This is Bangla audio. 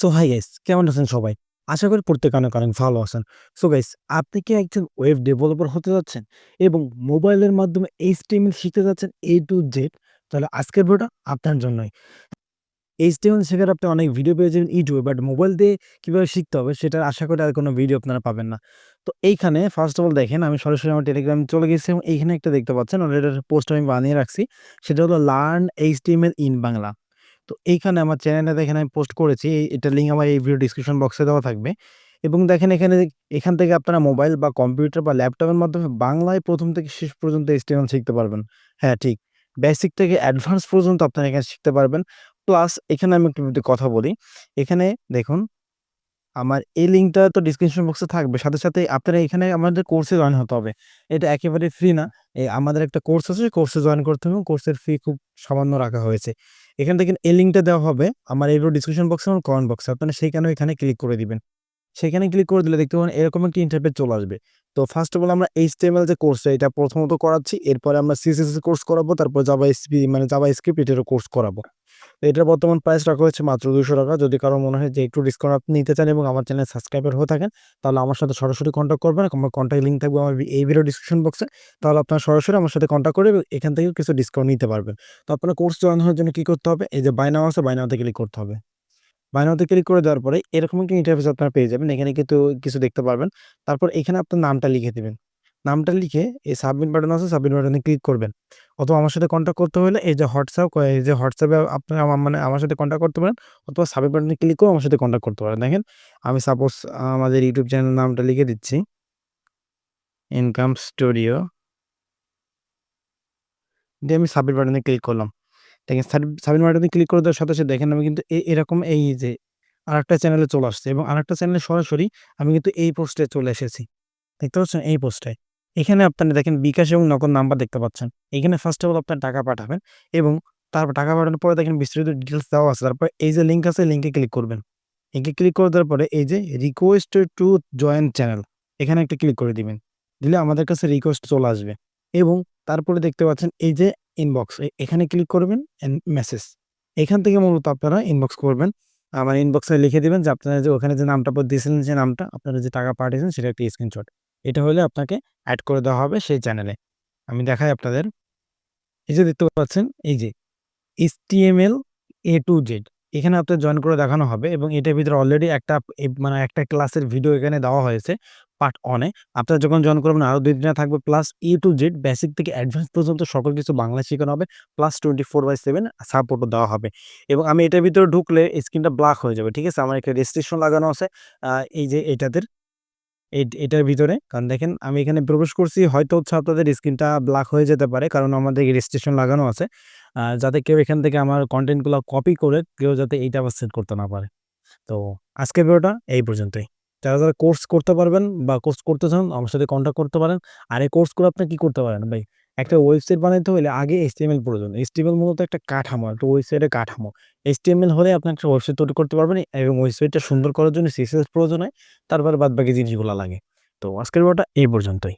সো হাই গাইস কেমন আছেন সবাই? আশা করি প্রত্যেকে অনেক, অনেক ভালো আছেন। সো গাইস আপনি কি একজন ওয়েব ডেভেলপার হতে যাচ্ছেন এবং মোবাইলের মাধ্যমে HTML শিখতে যাচ্ছেন এ টু জেড তাহলে আজকের ভিডিওটা আপনার জন্যই। HTML শেখার আপনি অনেক ভিডিও পেয়ে যাবেন ইউটিউবে বাট মোবাইল দিয়ে কীভাবে শিখতে হবে সেটার আশা করি আর কোনো ভিডিও আপনারা পাবেন না। তো এইখানে ফার্স্ট অফ অল দেখেন আমি সরাসরি আমার টেলিগ্রামে চলে গেছি এবং এইখানে একটা দেখতে পাচ্ছেন অলরেডি পোস্ট আমি বানিয়ে রাখছি। সেটা হলো লার্ন HTML ইন বাংলা। তো এইখানে আমার চ্যানেলে দেখেন আমি পোস্ট করেছি। এটার লিঙ্ক আমার এই ভিডিও ডেসক্রিপশন বক্সে দেওয়া থাকবে। এবং দেখেন এখানে এখান থেকে আপনারা মোবাইল বা কম্পিউটার বা ল্যাপটপের মাধ্যমে বাংলায় প্রথম থেকে শেষ পর্যন্ত HTML শিখতে পারবেন। হ্যাঁ, ঠিক। বেসিক থেকে অ্যাডভান্স পর্যন্ত আপনারা এখানে শিখতে পারবেন। প্লাস এখানে আমি একটু কথা বলি। এখানে দেখুন আমার এই লিঙ্কটা তো ডিসক্রিপশন বক্সে থাকবে। সাথে, সাথে আপনারা এখানে আমাদের কোর্সে জয়েন হতে হবে। এটা একেবারে ফ্রি না। আমাদের একটা কোর্স আছে, কোর্সে জয়েন করতে হবে। কোর্সের ফি খুব সামান্য রাখা হয়েছে। এখানে থেকে এই লিঙ্কটা দেওয়া হবে আমার এই ডিসক্রিপশন বক্স এবং কমেন্ট বক্সে। আপনারা সেইখানে এখানে ক্লিক করে দিবেন। সেখানে ক্লিক করে দিলে দেখতে পাবেন এরকম একটি ইন্টারপেজ চলে আসবে। তো ফার্স্ট অফ অল আমরা এল যে কোর্সটা এটা প্রথমত করাচ্ছি। এরপরে আমরা সিসিএস কোর্স করাবো। তারপর এসপি মানে জাভাস্ক্রিপ্ট এটারও কোর্স করাবো। এটার বর্তমান প্রাইস রাখা হয়েছে মাত্র ৳২০০ যদি কারও মনে হয় যে একটু ডিসকাউন্ট আপনি নিতে চান এবং আমার চ্যানেল সাবস্ক্রাইবার হয়ে থাকেন, তাহলে আমার সাথে সরাসরি কনট্যাক্ট করবেন। আমার কনট্যাক্ট লিঙ্ক থাকবে আমার এই ভিডিও ডেসক্রিপশন বক্সে। তাহলে আপনারা সরাসরি আমার সাথে কন্ট্যাক্ট করে এখান থেকেও কিছু ডিসকাউন্ট নিতে পারবেন। তো আপনার কোর্স জয়েন হওয়ার জন্য কি করতে হবে? এই যে বাই নাও আছে বাই নাওতে ক্লিক করতে হবে। বাই নাওতে ক্লিক করে দেওয়ার পরে এরকম একটা ইন্টারফেস আপনারা পেয়ে যাবেন। এখানে কিন্তু কিছু দেখতে পারবেন। তারপর এখানে আপনার নামটা লিখে দিবেন। নামটা লিখে এই সাবমিট বাটন আছে সাবমিট বাটনে ক্লিক করবেন। অথবা আমার সাথে কনট্যাক্ট করতে হলে এই যে হোয়াটসঅ্যাপ এই যে হোয়াটসঅ্যাপে আপনারা মানে আমার সাথে কন্ট্যাক্ট করতে পারেন অথবা সাবমিট বাটনে ক্লিক করে আমার সাথে কনট্যাক্ট করতে পারেন। দেখেন আমি সাপোজ আমাদের ইউটিউব চ্যানেলের নামটা লিখে দিচ্ছি। Income studio. দিয়ে আমি সাবমিট বাটনে ক্লিক করলাম। দেখেন সাবমিট বাটনে ক্লিক করে দেওয়ার সাথে, সাথে দেখেন আমি কিন্তু এরকম এই যে আরেকটা চ্যানেলে চলে আসছে এবং আরেকটা চ্যানেলে সরাসরি আমি কিন্তু এই পোস্টে চলে এসেছি। দেখতে পাচ্ছেন এই পোস্টে। এখানে আপনারা দেখেন বিকাশ এবং নগদ নাম্বার দেখতে পাচ্ছেন। এখানে ফার্স্ট অফ অল আপনার টাকা পাঠাবেন এবং তারপর টাকা পাঠানোর পরে দেখেন বিস্তারিত ডিটেলস দেওয়া আছে। তারপর এই যে লিঙ্ক আছে লিঙ্কে ক্লিক করবেন। লিঙ্কে ক্লিক করে দেওয়ার পরে এই যে রিকোয়েস্ট টু জয়েন চ্যানেল এখানে একটা ক্লিক করে দিবেন। দিলে আমাদের কাছে রিকোয়েস্ট চলে আসবে এবং তারপরে দেখতে পাচ্ছেন এই যে ইনবক্স এখানে ক্লিক করবেন মেসেজ। এখান থেকে মূলত আপনারা ইনবক্স করবেন। আমার ইনবক্সে লিখে দিবেন যে আপনারা যে ওখানে যে নামটা দিয়েছিলেন, যে নামটা, আপনারা যে টাকা পাঠিয়েছেন সেটা একটা স্ক্রিনশট। এটা হলে আপনাকে এড করে দেওয়া হবে সেই চ্যানেলে। আমি দেখাই আপনাদের। এই যে দেখতে পাচ্ছেন, এই যে HTML এ টু জেড এখানে আপনার জয়েন করে দেখানো হবে এবং এটার ভিতরে অলরেডি একটা মানে একটা ক্লাসের ভিডিও এখানে দেওয়া হয়েছে পার্ট 1 এ। আপনারা যখন জয়েন করবেন আরও দুই দিনে থাকবে plus A to Z basic থেকে অ্যাডভান্স পর্যন্ত সকল কিছু বাংলায় শেখানো হবে। প্লাস 24/7 সাপোর্টও দেওয়া হবে এবং আমি এটার ভিতরে ঢুকলে স্ক্রিনটা ব্ল্যাক হয়ে যাবে। ঠিক আছে? আমার একটা রেস্ট্রিকশন লাগানো আছে এই যে এটাদের এটার ভিতরে কারণ দেখেন আমি এখানে প্রবেশ করছি হয়তো হচ্ছে আপনাদের স্ক্রিনটা ব্ল্যাক হয়ে যেতে পারে কারণ আমাদের রেজিস্ট্রেশন লাগানো আছে। যাতে কেউ এখান থেকে আমার কন্টেন্টগুলো কপি করে কেউ যাতে এইটা আবার সেট করতে না পারে। তো আজকের ভিডিওটা এই পর্যন্তই। যারা, যারা কোর্স করতে পারবেন বা কোর্স করতে চান আমার সাথে কন্ট্যাক্ট করতে পারেন। আর এই কোর্স করে আপনি কী করতে পারেন ভাই? একটা ওয়েবসাইট বানাতে হলে আগে এসটিএমএল প্রয়োজন। এসটিএমএল মূলত একটা কাঠামো, একটা ওয়েবসাইটের কাঠামো। এসটিএমএল হলে আপনি একটা ওয়েবসাইট তৈরি করতে পারবেন এবং ওয়েবসাইটটা সুন্দর করার জন্য সিএসএস প্রয়োজন হয়। তারপরে বাদবাকি জিনিসগুলো লাগে। তো আজকের ভিডিওটা এই পর্যন্তই।